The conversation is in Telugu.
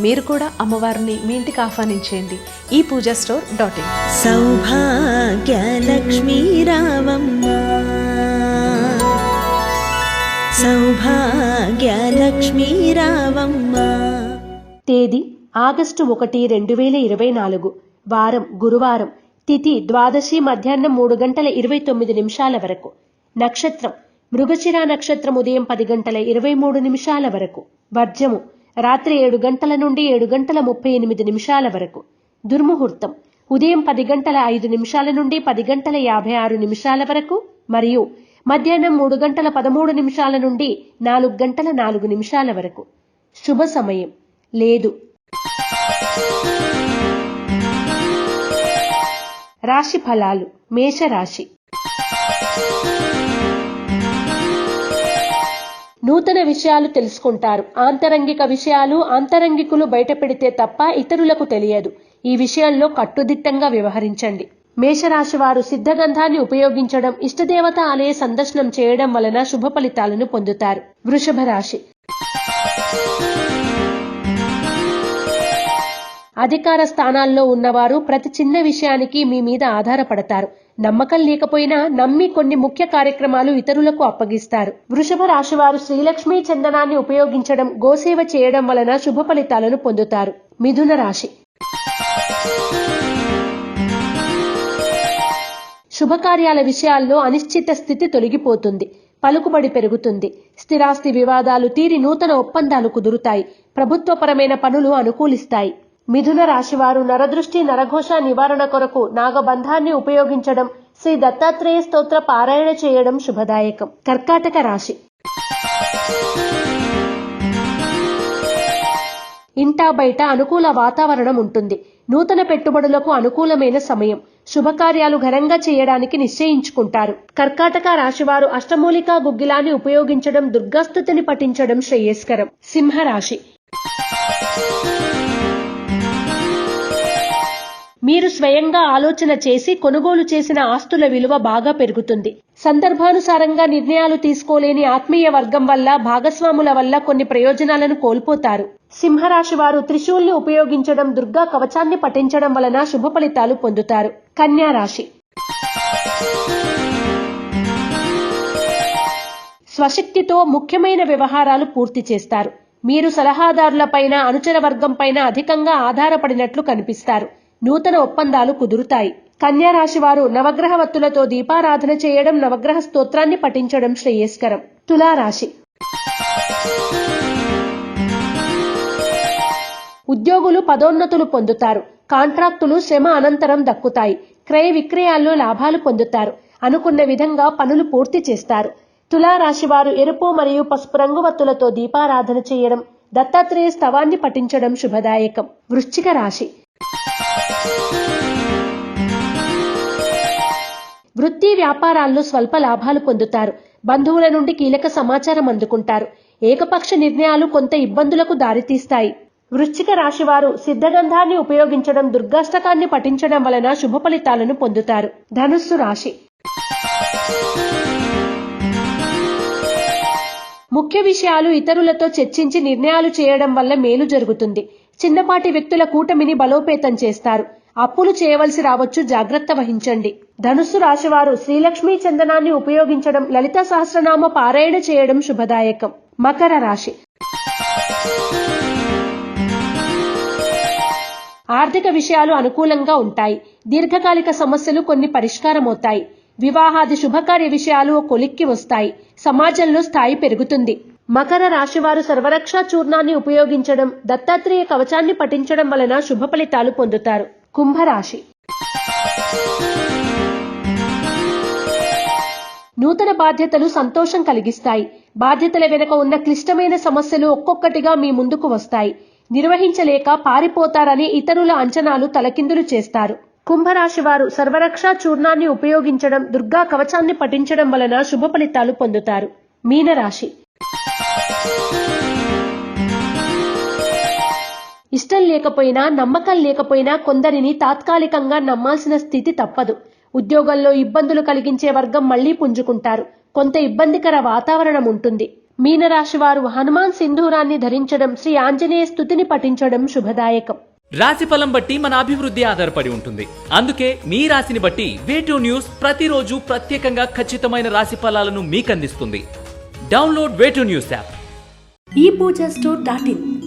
మీరు కూడా అమ్మవారిని మీ ఇంటికి ఆహ్వానించేయండి. ఈ Pooja store dot in. Saubhagyalakshmi రావమ్మ. సౌభాగ్యలక్ష్మీ రావమ్మ. తేదీ ఆగస్టు ఒకటి రెండు వేల ఇరవై నాలుగు. వారం గురువారం. తిథి ద్వాదశి మధ్యాహ్నం మూడు గంటల ఇరవై తొమ్మిది నిమిషాల వరకు. నక్షత్రం మృగశిర నక్షత్రం ఉదయం పది గంటల ఇరవై మూడు నిమిషాల వరకు. వర్జము రాత్రి ఏడు గంటల నుండి ఏడు గంటల ముప్పై ఎనిమిది నిమిషాల వరకు. దుర్ముహూర్తం. ఉదయం పది గంటల ఐదు నిమిషాల నుండి పది గంటల యాభై ఆరు నిమిషాల వరకు మరియు మధ్యాహ్నం మూడు గంటల పదమూడు నిమిషాల నుండి నాలుగు గంటల నాలుగు నిమిషాల వరకు. శుభ సమయం. లేదు. రాశి ఫలాలు. మేషరాశి. నూతన విషయాలు తెలుసుకుంటారు. ఆంతరంగిక విషయాలు ఆంతరంగికులు బయటపెడితే తప్ప ఇతరులకు తెలియదు. ఈ విషయంలో కట్టుదిట్టంగా వ్యవహరించండి. మేషరాశి వారు సిద్ధగంధాన్ని ఉపయోగించడం ఇష్టదేవత ఆలయ సందర్శనం చేయడం వలన శుభ ఫలితాలను పొందుతారు. వృషభ రాశి. అధికార స్థానాల్లో ఉన్నవారు ప్రతి చిన్న విషయానికి మీ మీద ఆధారపడతారు. నమ్మకం లేకపోయినా నమ్మి కొన్ని ముఖ్య కార్యక్రమాలు ఇతరులకు అప్పగిస్తారు. వృషభ రాశి వారు శ్రీలక్ష్మీ చందనాన్ని ఉపయోగించడం గోసేవ చేయడం వలన శుభ ఫలితాలను పొందుతారు. మిథున రాశి. శుభకార్యాల విషయాల్లో అనిశ్చిత స్థితి తొలగిపోతుంది. పలుకుబడి పెరుగుతుంది. స్థిరాస్తి వివాదాలు తీరి నూతన ఒప్పందాలు కుదురుతాయి. ప్రభుత్వపరమైన పనులు అనుకూలిస్తాయి. మిథున రాశివారు నరదృష్టి నరఘోష నివారణ కొరకు నాగబంధాన్ని ఉపయోగించడం శ్రీ దత్తాత్రేయ స్తోత్ర పారాయణ చేయడం శుభదాయకం. కర్కాటక రాశి. ఇంటా బయట అనుకూల వాతావరణం ఉంటుంది. నూతన పెట్టుబడులకు అనుకూలమైన సమయం. శుభకార్యాలు ఘనంగా చేయడానికి నిశ్చయించుకుంటారు. కర్కాటక రాశివారు అష్టమూలికా గుగ్గిలాన్ని ఉపయోగించడం దుర్గాస్థుతిని పఠించడం శ్రేయస్కరం. సింహరాశి. మీరు స్వయంగా ఆలోచన చేసి కొనుగోలు చేసిన ఆస్తుల విలువ బాగా పెరుగుతుంది. సందర్భానుసారంగా నిర్ణయాలు తీసుకోలేని ఆత్మీయ వర్గం వల్ల భాగస్వాముల వల్ల కొన్ని ప్రయోజనాలను కోల్పోతారు. సింహరాశి వారు త్రిశూల్ని ఉపయోగించడం దుర్గా కవచాన్ని పఠించడం వలన శుభ ఫలితాలు పొందుతారు. కన్యా రాశి. స్వశక్తితో ముఖ్యమైన వ్యవహారాలు పూర్తి చేస్తారు. మీరు సలహాదారులపైన అనుచర వర్గం పైన అధికంగా ఆధారపడినట్లు కనిపిస్తారు. నూతన ఒప్పందాలు కుదురుతాయి. కన్యా రాశి వారు నవగ్రహ వత్తులతో దీపారాధన చేయడం నవగ్రహ స్తోత్రాన్ని పఠించడం శ్రేయస్కరం. తులారాశి. ఉద్యోగులు పదోన్నతులు పొందుతారు. కాంట్రాక్టులు శ్రమ అనంతరం దక్కుతాయి. క్రయ విక్రయాల్లో లాభాలు పొందుతారు. అనుకున్న విధంగా పనులు పూర్తి చేస్తారు. తులారాశి వారు ఎరుపు మరియు పసుపు రంగు వత్తులతో దీపారాధన చేయడం దత్తాత్రేయ స్తవాన్ని పఠించడం శుభదాయకం. వృశ్చిక రాశి. వృత్తి వ్యాపారాల్లో స్వల్ప లాభాలు పొందుతారు. బంధువుల నుండి కీలక సమాచారం అందుకుంటారు. ఏకపక్ష నిర్ణయాలు కొంత ఇబ్బందులకు దారితీస్తాయి. వృశ్చిక రాశి వారు సిద్ధగంధాన్ని ఉపయోగించడం దుర్గాష్టకాన్ని పఠించడం వలన శుభ ఫలితాలను పొందుతారు. ధనుస్సు రాశి. ముఖ్య విషయాలు ఇతరులతో చర్చించి నిర్ణయాలు చేయడం వల్ల మేలు జరుగుతుంది. చిన్నపాటి వ్యక్తుల కూటమిని బలోపేతం చేస్తారు. అప్పులు చేయవలసి రావచ్చు జాగ్రత్త వహించండి. ధనుస్సు రాశివారు శ్రీలక్ష్మీ చందనాన్ని ఉపయోగించడం లలిత సహస్రనామ పారాయణ చేయడం శుభదాయకం. మకర రాశి. ఆర్థిక విషయాలు అనుకూలంగా ఉంటాయి. దీర్ఘకాలిక సమస్యలు కొన్ని పరిష్కారమవుతాయి. వివాహాది శుభకార్య విషయాలు ఓ కొలిక్కి వస్తాయి. సమాజంలో స్థాయి పెరుగుతుంది. మకర రాశివారు సర్వరక్షా చూర్ణాన్ని ఉపయోగించడం దత్తాత్రేయ కవచాన్ని పఠించడం వలన శుభ ఫలితాలు పొందుతారు. కుంభరాశి. నూతన బాధ్యతలు సంతోషం కలిగిస్తాయి. బాధ్యతల వెనుక ఉన్న క్లిష్టమైన సమస్యలు ఒక్కొక్కటిగా మీ ముందుకు వస్తాయి. నిర్వహించలేక పారిపోతారని ఇతరుల అంచనాలు తలకిందులు చేస్తారు. కుంభరాశి వారు సర్వరక్ష చూర్ణాన్ని ఉపయోగించడం దుర్గా కవచాన్ని పఠించడం వలన శుభ ఫలితాలు పొందుతారు. మీనరాశి. ఇష్టం లేకపోయినా నమ్మకం లేకపోయినా కొందరిని తాత్కాలికంగా నమ్మాల్సిన స్థితి తప్పదు. ఉద్యోగంలో ఇబ్బందులు కలిగించే వర్గం మళ్ళీ పుంజుకుంటారు. కొంత ఇబ్బందికర వాతావరణం ఉంటుంది. మీనరాశి వారు హనుమాన్ సింధూరాన్ని ధరించడం శ్రీ ఆంజనేయ స్థుతిని పఠించడం శుభదాయకం. రాశి ఫలం బట్టి మన అభివృద్ధి ఆధారపడి ఉంటుంది. అందుకే మీ రాశిని బట్టి వేటూ న్యూస్ ప్రతిరోజు ప్రత్యేకంగా ఖచ్చితమైన రాశి ఫలాలను మీకు అందిస్తుంది డౌన్లోడ్ వేటూ న్యూస్ యాప్ ఈ పూజ స్టోర్ డాట్ ఇన్